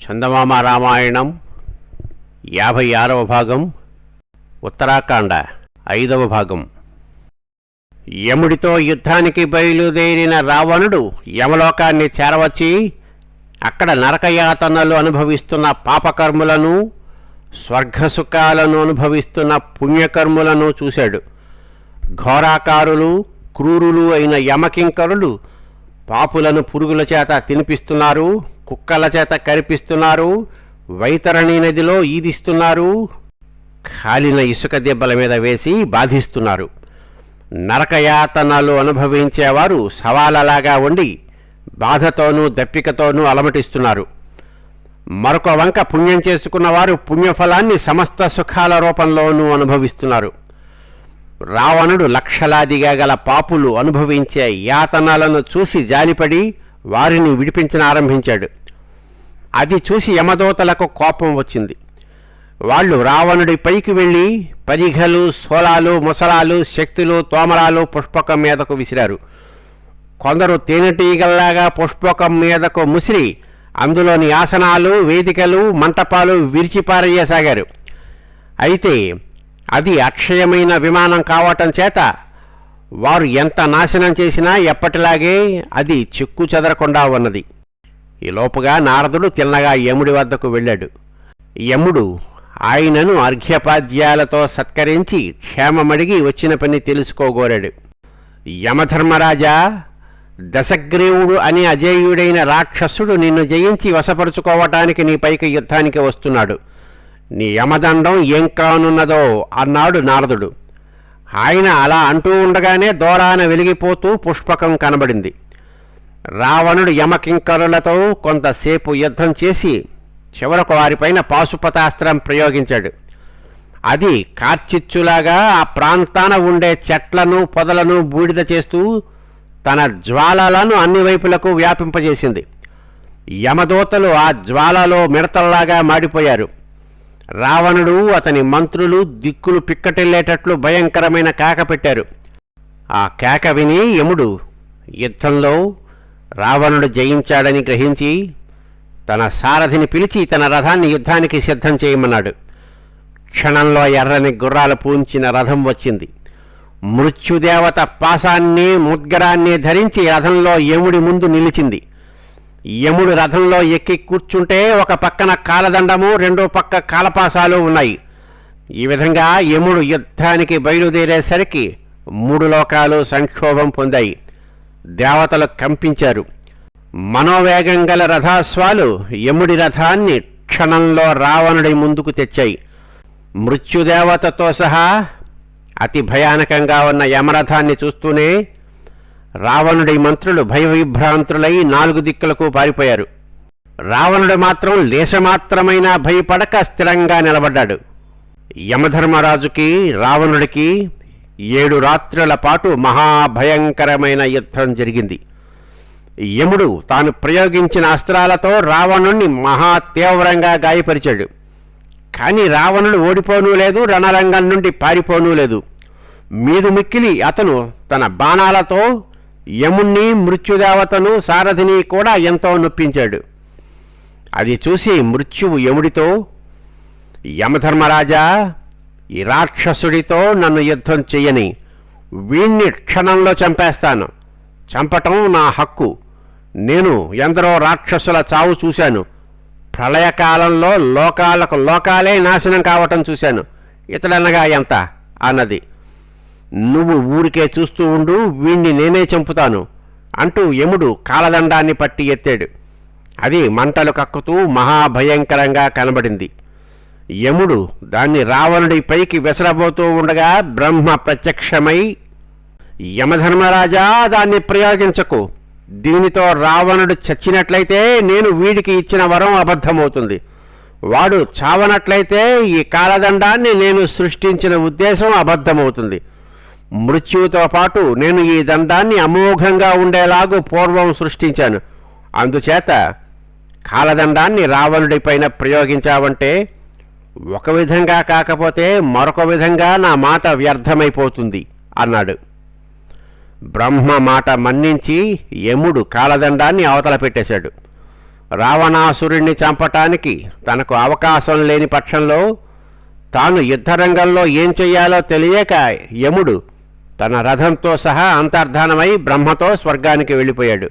చందమామ రామాయణం యాభై ఆరవ భాగం ఉత్తరాఖండ ఐదవ భాగం. యముడితో యుద్ధానికి బయలుదేరిన రావణుడు యమలోకాన్ని చేరవచ్చి అక్కడ నరకయాతనలు అనుభవిస్తున్న పాపకర్ములను స్వర్గసుఖాలను అనుభవిస్తున్న పుణ్యకర్ములను చూశాడు. ఘోరాకారులు క్రూరులు అయిన యమకింకరులు పాపులను పురుగుల చేత తినిపిస్తున్నారు కుక్కల చేత కరిపిస్తున్నారు వైతరణి నదిలో ఈదిస్తున్నారు కాలిన ఇసుక దెబ్బల మీద వేసి బాధిస్తున్నారు. నరకయాతనలు అనుభవించేవారు సవాలలాగా ఉండి బాధతోనూ దప్పికతోనూ అలమటిస్తున్నారు. మరొక వంక పుణ్యం చేసుకున్నవారు పుణ్యఫలాన్ని సమస్త సుఖాల రూపంలోనూ అనుభవిస్తున్నారు. రావణుడు లక్షలాదిగా గల పాపులు అనుభవించే యాతనలను చూసి జాలిపడి వారిని విడిపించనారంభించాడు అది చూసి యమదూతలకు కోపం వచ్చింది. వాళ్ళు రావణుడి పైకి వెళ్ళి పరిఘలు సోలాలు ముసలాలు శక్తులు తోమరాలు పుష్పకం మీదకు విసిరారు. కొందరు తేనెటీగల్లాగా పుష్పకం మీదకు ముసిరి అందులోని ఆసనాలు వేదికలు మంటపాలు విరిచిపారయ్యసాగారు అయితే అది అక్షయమైన విమానం కావటం చేత వారు ఎంత నాశనం చేసినా ఎప్పటిలాగే అది చెక్కు చెదరకుండా ఉన్నది. ఈ లోపుగా నారదుడు తిన్నగా యముడి వద్దకు వెళ్ళాడు. యముడు ఆయనను అర్ఘ్యపాద్యాలతో సత్కరించి క్షేమమడిగి వచ్చిన పని తెలుసుకోగోరాడు. యమధర్మరాజా దశగ్రీవుడు అనే అజేయుడైన రాక్షసుడు నిన్ను జయించి వశపరుచుకోవటానికి నీ పైకి యుద్ధానికి వస్తున్నాడు. నీ యమదండం ఏం కానున్నదో అన్నాడు నారదుడు. ఆయన అలా అంటూ ఉండగానే దూరాన వెలిగిపోతూ పుష్పకం కనబడింది. రావణుడు యమకింకరులతో కొంతసేపు యుద్ధం చేసి చివరకు వారిపైన పాశుపతాస్త్రం ప్రయోగించాడు. అది కార్చిచ్చులాగా ఆ ప్రాంతాన ఉండే చెట్లను పొదలను బూడిద చేస్తూ తన జ్వాలలను అన్ని వైపులకు వ్యాపింపజేసింది. యమదూతలు ఆ జ్వాలలో మిడతల్లాగా మాడిపోయారు. రావణుడు అతని మంత్రులు దిక్కులు పిక్కటిల్లేటట్లు భయంకరమైన కేక పెట్టారు. ఆ కేక విని యముడు యుద్ధంలో రావణుడు జయించాడని గ్రహించి తన సారథిని పిలిచి తన రథాన్ని యుద్ధానికి సిద్ధం చేయమన్నాడు. క్షణంలో ఎర్రని గుర్రాలు పూంచిన రథం వచ్చింది. మృత్యుదేవత పాసాన్ని ముద్గరాన్ని ధరించి రథంలో యముడి ముందు నిలిచింది. యముడు రథంలో ఎక్కి కూర్చుంటే ఒక పక్కన కాలదండము రెండో పక్క కాలపాసాలు ఉన్నాయి. ఈ విధంగా యముడు యుద్ధానికి బయలుదేరేసరికి మూడు లోకాలు సంక్షోభం పొందాయి. దేవతలు కంపించారు. మనోవేగం గల రథాశ్వాలు యముడి రథాన్ని క్షణంలో రావణుడి ముందుకు తెచ్చాయి. మృత్యుదేవతతో సహా అతి భయానకంగా ఉన్న యమరథాన్ని చూస్తూనే రావణుడి మంత్రులు భయవిభ్రాంతులై నాలుగు దిక్కులకు పారిపోయారు. రావణుడు మాత్రం లేశమాత్రమైనా భయపడక స్థిరంగా నిలబడ్డాడు. యమధర్మరాజుకి రావణుడికి ఏడు రాత్రుల పాటు మహాభయంకరమైన యుద్ధం జరిగింది. యముడు తాను ప్రయోగించిన అస్త్రాలతో రావణుణ్ణి మహా తీవ్రంగా గాయపరిచాడు. కానీ రావణుడు ఓడిపోనూ లేదు రణరంగం నుండి పారిపోనూ లేదు. మీదు మిక్కిలి అతను తన బాణాలతో యముణ్ణి మృత్యుదేవతను సారథిని కూడా ఎంతో నొప్పించాడు. అది చూసి మృత్యువు యముడితో యమధర్మరాజా ఈ రాక్షసుడితో నన్ను యుద్ధం చెయ్యని వీణ్ణి క్షణంలో చంపేస్తాను. చంపటం నా హక్కు. నేను ఎందరో రాక్షసుల చావు చూశాను. ప్రళయకాలంలో లోకాలకు లోకాలే నాశనం కావటం చూశాను. ఇతడనగా ఎంత? అన్నది. నువ్వు ఊరికే చూస్తూ ఉండు వీణ్ణి నేనే చంపుతాను అంటూ యముడు కాలదండాన్ని పట్టి ఎత్తాడు. అది మంటలు కక్కుతూ మహాభయంకరంగా కనబడింది. యముడు దాన్ని రావణుడి పైకి విసరబోతూ ఉండగా బ్రహ్మ ప్రత్యక్షమై యమధర్మరాజా దాన్ని ప్రయోగించకు. దీనితో రావణుడు చచ్చినట్లయితే నేను వీడికి ఇచ్చిన వరం అబద్ధమవుతుంది. వాడు చావనట్లయితే ఈ కాలదండాన్ని నేను సృష్టించిన ఉద్దేశం అబద్ధమవుతుంది. మృత్యువుతో పాటు నేను ఈ దండాన్ని అమోఘంగా ఉండేలాగు పూర్వం సృష్టించాను. అందుచేత కాలదండాన్ని రావణుడిపైన ప్రయోగించావంటే ఒక విధంగా కాకపోతే మరొక విధంగా నా మాట వ్యర్థమైపోతుంది అన్నాడు. బ్రహ్మ మాట మన్నించి యముడు కాలదండాన్ని అవతల పెట్టేశాడు. రావణాసురుణ్ణి చంపటానికి తనకు అవకాశం లేని పక్షంలో తాను యుద్ధరంగంలో ఏం చెయ్యాలో తెలియక యముడు తన రథంతో సహా అంతర్ధానమై బ్రహ్మతో స్వర్గానికి వెళ్ళిపోయాడు.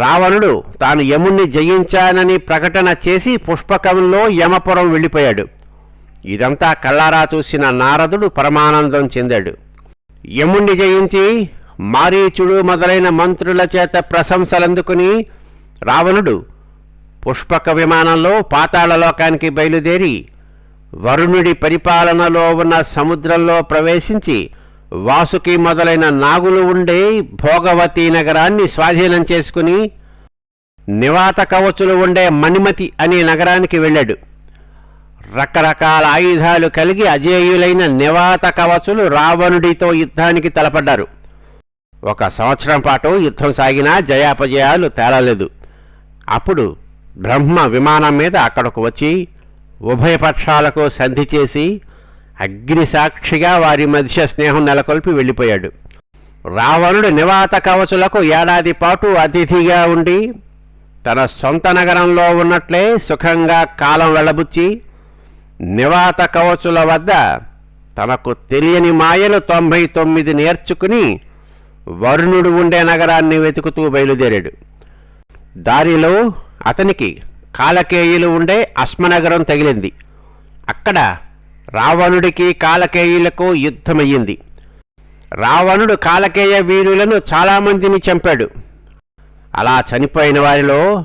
రావణుడు తాను యముణ్ణి జయించానని ప్రకటన చేసి పుష్పకంలో యమపురం వెళ్ళిపోయాడు. ఇదంతా కళ్ళారా చూసిన నారదుడు పరమానందం చెందాడు. యముణ్ణి జయించి మారీచుడు మొదలైన మంత్రుల చేత ప్రశంసలందుకుని రావణుడు పుష్పక విమానంలో పాతాళలోకానికి బయలుదేరి వరుణుడి పరిపాలనలో ఉన్న సముద్రంలో ప్రవేశించి వాసుకి మొదలైన నాగులు ఉండే భోగవతి నగరాన్ని స్వాధీనం చేసుకుని నివాత కవచులు ఉండే మణిమతి అనే నగరానికి వెళ్ళాడు. రకరకాల ఆయుధాలు కలిగి అజేయులైన నివాత కవచులు రావణుడితో యుద్ధానికి తలపడ్డారు. ఒక సంవత్సరం పాటు యుద్ధం సాగినా జయాపజయాలు తేలలేదు. అప్పుడు బ్రహ్మ విమానం మీద అక్కడకు వచ్చి ఉభయ పక్షాలకు సంధి చేసి అగ్ని సాక్షిగా వారి మధ్య స్నేహం నెలకొల్పి వెళ్ళిపోయాడు. రావణుడు నివాత కవచులకు ఏడాది పాటు అతిథిగా ఉండి తన సొంత నగరంలో ఉన్నట్లే సుఖంగా కాలం వెళ్ళబుచ్చి నివాత కవచుల వద్ద తనకు తెలియని మాయలు తొంభై తొమ్మిది నేర్చుకుని వరుణుడు ఉండే నగరాన్ని వెతుకుతూ బయలుదేరాడు. దారిలో అతనికి కాలకేయులు ఉండే అశ్మనగరం తగిలింది. అక్కడ రావణుడికి కాలకేయులకు యుద్ధమయ్యింది. రావణుడు కాలకేయ వీరులను చాలామందిని చంపాడు. అలా చనిపోయిన వారిలో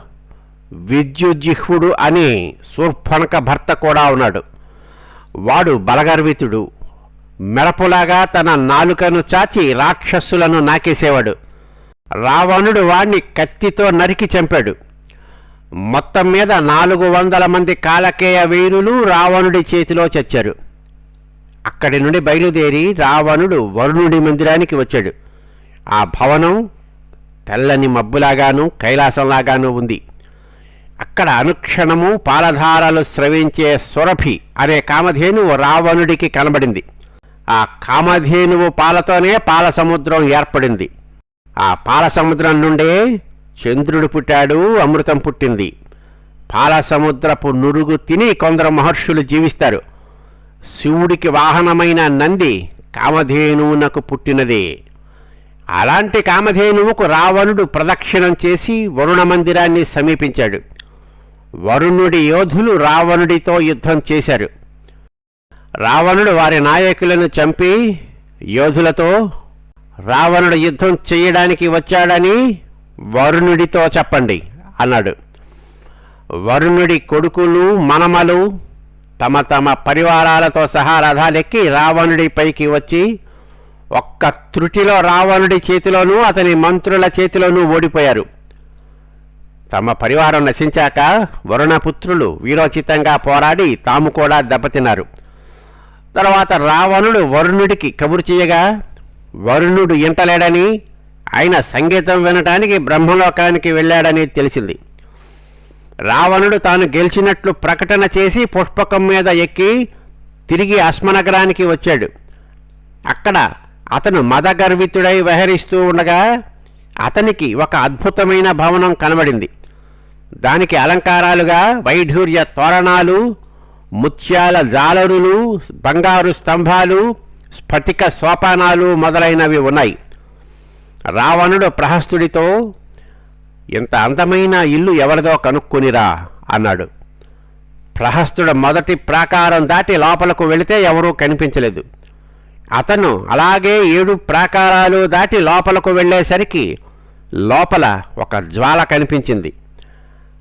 విద్యుజిహ్వుడు అని శూర్పణక భర్త కూడా ఉన్నాడు. వాడు బలగర్వితుడు. మెరపులాగా తన నాలుకను చాచి రాక్షసులను నాకేసేవాడు. రావణుడు వాణ్ణి కత్తితో నరికి చంపాడు. మొత్తం మీద నాలుగు వందల మంది కాలకేయ వీరులు రావణుడి చేతిలో చచ్చారు. అక్కడి నుండి బయలుదేరి రావణుడు వరుణుడి మందిరానికి వచ్చాడు. ఆ భవనం తెల్లని మబ్బులాగాను కైలాసంలాగాను ఉంది. అక్కడ అనుక్షణము పాలధారలు స్రవించే సురభి అనే కామధేనువు రావణుడికి కనబడింది. ఆ కామధేనువు పాలతోనే పాలసముద్రం ఏర్పడింది. ఆ పాలసముద్రం నుండే చంద్రుడు పుట్టాడు అమృతం పుట్టింది. పాలసముద్రపు నురుగు తిని కొందరు మహర్షులు జీవిస్తారు. శివుడికి వాహనమైన నంది కామధేనువునకు పుట్టినదే. అలాంటి కామధేనువుకు రావణుడు ప్రదక్షిణం చేసి వరుణ మందిరాన్ని సమీపించాడు. వరుణుడి యోధులు రావణుడితో యుద్ధం చేశారు. రావణుడు వారి నాయకులను చంపి యోధులతో రావణుడు యుద్ధం చేయడానికి వచ్చాడని వరుణుడితో చెప్పండి అన్నాడు. వరుణుడి కొడుకులు మనమలు తమ తమ పరివారాలతో సహా రథాలెక్కి రావణుడి పైకి వచ్చి ఒక్క త్రుటిలో రావణుడి చేతిలోనూ అతని మంత్రుల చేతిలోనూ ఓడిపోయారు. తమ పరివారం నశించాక వరుణపుత్రులు వీరోచితంగా పోరాడి తాము కూడా దెబ్బతిన్నారు. తర్వాత రావణుడు వరుణుడికి కబురు చేయగా వరుణుడు ఇంటలేడని ఆయన సంగీతం వినటానికి బ్రహ్మలోకానికి వెళ్ళాడని తెలిసింది. రావణుడు తాను గెలిచినట్లు ప్రకటన చేసి పుష్పకం మీద ఎక్కి తిరిగి అశ్మనగరానికి వచ్చాడు. అక్కడ అతను మదగర్వితుడై వ్యవహరిస్తూ ఉండగా అతనికి ఒక అద్భుతమైన భవనం కనబడింది. దానికి అలంకారాలుగా వైఢూర్య తోరణాలు ముత్యాల జాలరులు బంగారు స్తంభాలు స్ఫటిక సోపానాలు మొదలైనవి ఉన్నాయి. రావణుడు ప్రహస్తుడితో ఇంత అందమైన ఇల్లు ఎవరిదో కనుక్కునిరా అన్నాడు. ప్రహస్తుడు మొదటి ప్రాకారం దాటి లోపలకు వెళితే ఎవరూ కనిపించలేదు. అతను అలాగే ఏడు ప్రాకారాలు దాటి లోపలకు వెళ్ళేసరికి లోపల ఒక జ్వాల కనిపించింది.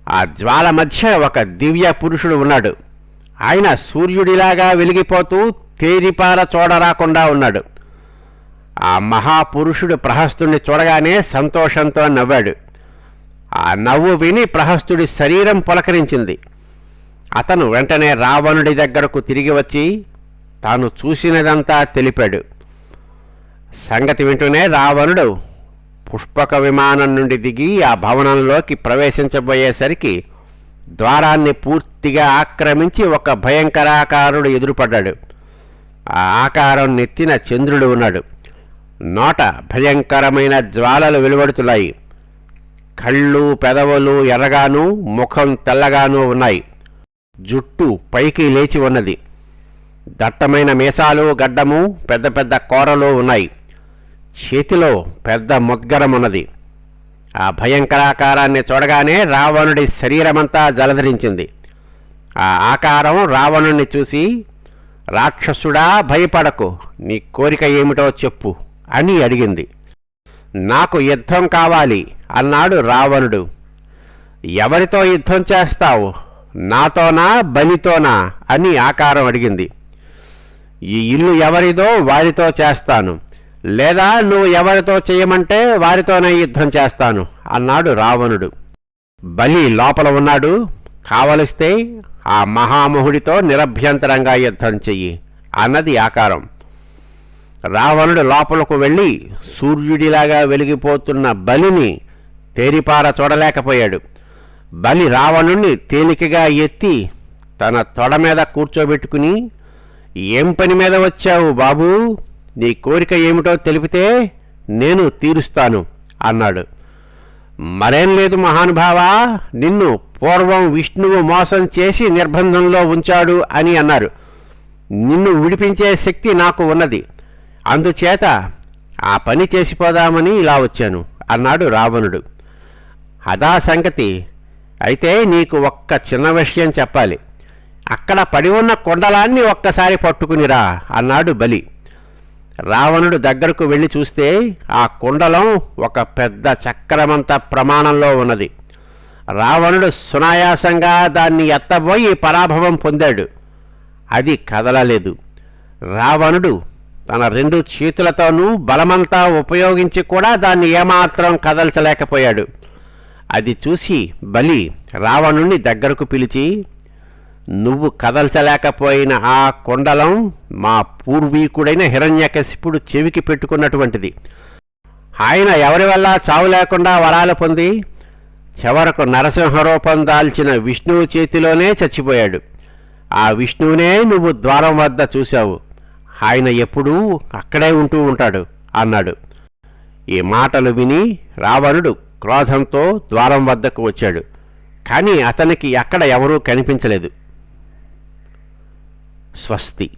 ఆ జ్వాల మధ్య ఒక దివ్య పురుషుడు ఉన్నాడు. ఆయన సూర్యుడిలాగా వెలిగిపోతూ తేరిపార చూడరాకుండా ఉన్నాడు. ఆ మహాపురుషుడు ప్రహస్తుడిని చూడగానే సంతోషంతో నవ్వాడు. ఆ నవ్వు విని ప్రహస్తుడి శరీరం పులకరించింది. అతను వెంటనే రావణుడి దగ్గరకు తిరిగి వచ్చి తాను చూసినదంతా తెలిపాడు. సంగతి వింటూనే రావణుడు పుష్పక విమానం నుండి దిగి ఆ భవనంలోకి ప్రవేశించబోయేసరికి ద్వారాన్ని పూర్తిగా ఆక్రమించి ఒక భయంకరాకారుడు ఎదురుపడ్డాడు. ఆ ఆకారం నెత్తిన చంద్రుడు ఉన్నాడు. నోట భయంకరమైన జ్వాలలు వెలువడుతున్నాయి. కళ్ళు పెదవులు ఎర్రగాను ముఖం తెల్లగాను ఉన్నాయి. జుట్టు పైకి లేచి ఉన్నది. దట్టమైన మీసాలు గడ్డము పెద్ద పెద్ద కోరలు ఉన్నాయి. చేతిలో పెద్ద ముద్గరం ఉన్నది. ఆ భయంకరాకారాన్ని చూడగానే రావణుడి శరీరమంతా జలధరించింది. ఆ ఆకారం రావణుణ్ణి చూసి రాక్షసుడా భయపడకు. నీ కోరిక ఏమిటో చెప్పు. అని అడిగింది. నాకు యుద్ధం కావాలి అన్నాడు రావణుడు. ఎవరితో యుద్ధం చేస్తావు? నాతోనా బలితోనా? అని ఆకారం అడిగింది. ఈ ఇల్లు ఎవరిదో వారితో చేస్తాను. లేదా నువ్వు ఎవరితో చేయమంటే వారితోనే యుద్ధం చేస్తాను అన్నాడు రావణుడు. బలి లోపల ఉన్నాడు. కావలిస్తే ఆ మహామహుడితో నిరభ్యంతరంగా యుద్ధం చెయ్యి అన్నది ఆకారం. రావణుడు లోపలకు వెళ్ళి సూర్యుడిలాగా వెలిగిపోతున్న బలిని తేరిపార చూడలేకపోయాడు. బలి రావణుణ్ణి తేలికగా ఎత్తి తన తొడ మీద కూర్చోబెట్టుకుని ఏం పని మీద వచ్చావు బాబూ? నీ కోరిక ఏమిటో తెలిపితే నేను తీరుస్తాను అన్నాడు. మరేం లేదు మహానుభావా నిన్ను పూర్వం విష్ణువు మోసం చేసి నిర్బంధంలో ఉంచాడు అని అన్నారు. నిన్ను విడిపించే శక్తి నాకు ఉన్నది. అందుచేత ఆ పని చేసిపోదామని ఇలా వచ్చాను అన్నాడు రావణుడు. అదా సంగతి. అయితే నీకు ఒక్క చిన్న విషయం చెప్పాలి. అక్కడ పడి ఉన్న కొండలాన్ని ఒక్కసారి పట్టుకునిరా అన్నాడు బలి. రావణుడు దగ్గరకు వెళ్ళి చూస్తే ఆ కుండలం ఒక పెద్ద చక్రమంత ప్రమాణంలో ఉన్నది. రావణుడు సునాయాసంగా దాన్ని ఎత్తబోయి పరాభవం పొందాడు. అది కదలలేదు. రావణుడు తన రెండు చేతులతోనూ బలమంతా ఉపయోగించి కూడా దాన్ని ఏమాత్రం కదల్చలేకపోయాడు. అది చూసి బలి రావణుణ్ణి దగ్గరకు పిలిచి నువ్వు కదల్చలేకపోయిన ఆ కొండలం మా పూర్వీకుడైన హిరణ్యకశిపుడు చెవికి పెట్టుకున్నటువంటిది. ఆయన ఎవరి వల్ల చావు లేకుండా వరాలు పొంది చివరకు నరసింహరూపం దాల్చిన విష్ణువు చేతిలోనే చచ్చిపోయాడు. ఆ విష్ణువునే నువ్వు ద్వారం వద్ద చూశావు. ఆయన ఎప్పుడూ అక్కడే ఉంటూ ఉంటాడు అన్నాడు. ఈ మాటలు విని రావణుడు క్రోధంతో ద్వారం వద్దకు వచ్చాడు. కానీ అతనికి అక్కడ ఎవరూ కనిపించలేదు. స్వస్తి.